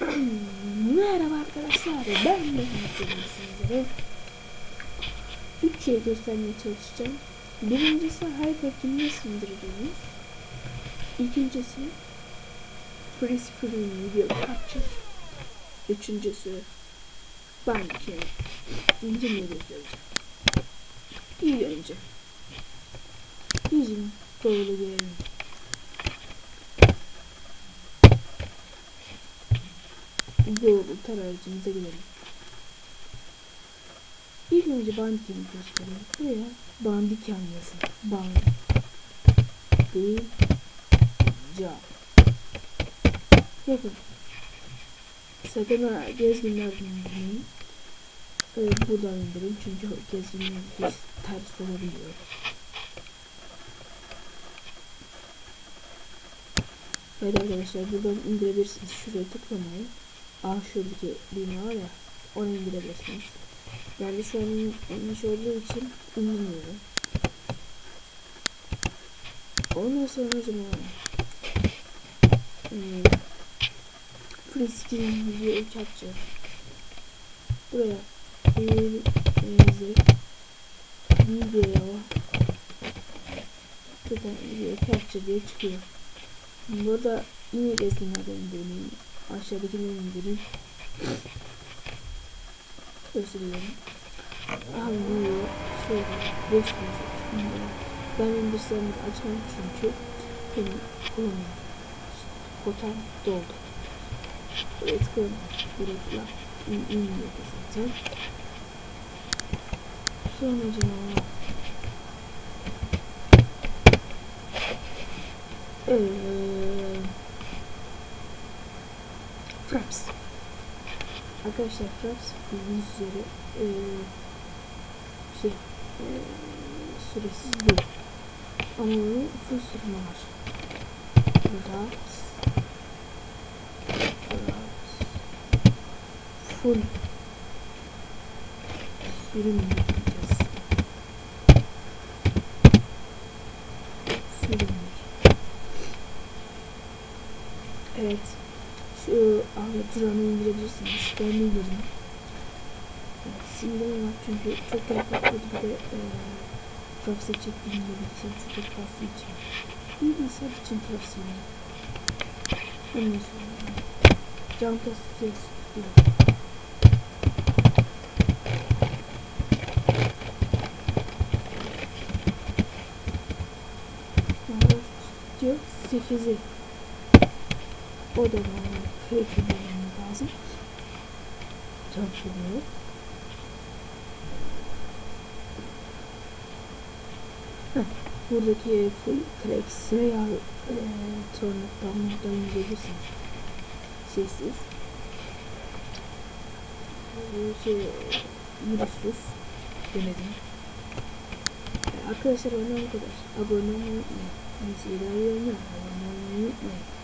Merhaba arkadaşlar ben Mehmet Bugün sizlere üç şey göstermeye çalışacağım. Birincisi Hyperking'i nasıl indirdiğimiz. İkincisi Free Screen Video Capture. Üçüncüsü Bandicam indirmeyi göstereceğim. İyi önce. Bizim doğru gelelim. Google tarayıcımıza girelim. İlk önce Bandicam'ı gösterelim. Buraya Bandicam yazın. Bandicam. Yapın. Sakın ha gezginler indirmeyin. Ee, buradan indirin çünkü gezginler biz ters olabiliyor. Evet arkadaşlar buradan indirebilirsiniz. Şuraya tıklamayın. Aa şuradaki bina var ya onu indirebilirsiniz. Ben de şu an inmiş olduğu için indirmiyorum. Ondan sonra hocam hmm, screen video capture buraya elinizi video buradan video capture diye çıkıyor. Burada yine resimlerden indirmeyin. Aşağıdaki indirin. Gösteriyorum. Aha bu şöyle 5 Ben indirsem açmam çünkü benim kullanıyorum. Kotam doldu. Buraya tıklayın. Buraya in inmiyor zaten. Sonra Eee Fraps. Arkadaşlar Fraps bildiğiniz üzere ee, şey ee, süresiz değil. Ama onun full sürümü var. Fraps. Fraps. Full sürüm yapacağız. Sürüm. Evet Ahmet Turan'ı indirebilirsiniz. Ben de indirdim. Sildim var çünkü çok yapmadı bir de e, Fraps'e çektiğim için çok fazla için. İyi insan için Fraps'ı Ondan sonra Can Tası'yı tutuyor. diyor 8'i o da keyifli bulmamız lazım. Çalışılıyor. Buradaki full cracks veya e, tornaktan da yüzebilirsiniz. Sessiz. Şey, virüsüz denedim. Arkadaşlar bana bu kadar. Abone olmayı unutmayın. Neyse ilerleyen abone olmayı unutmayın.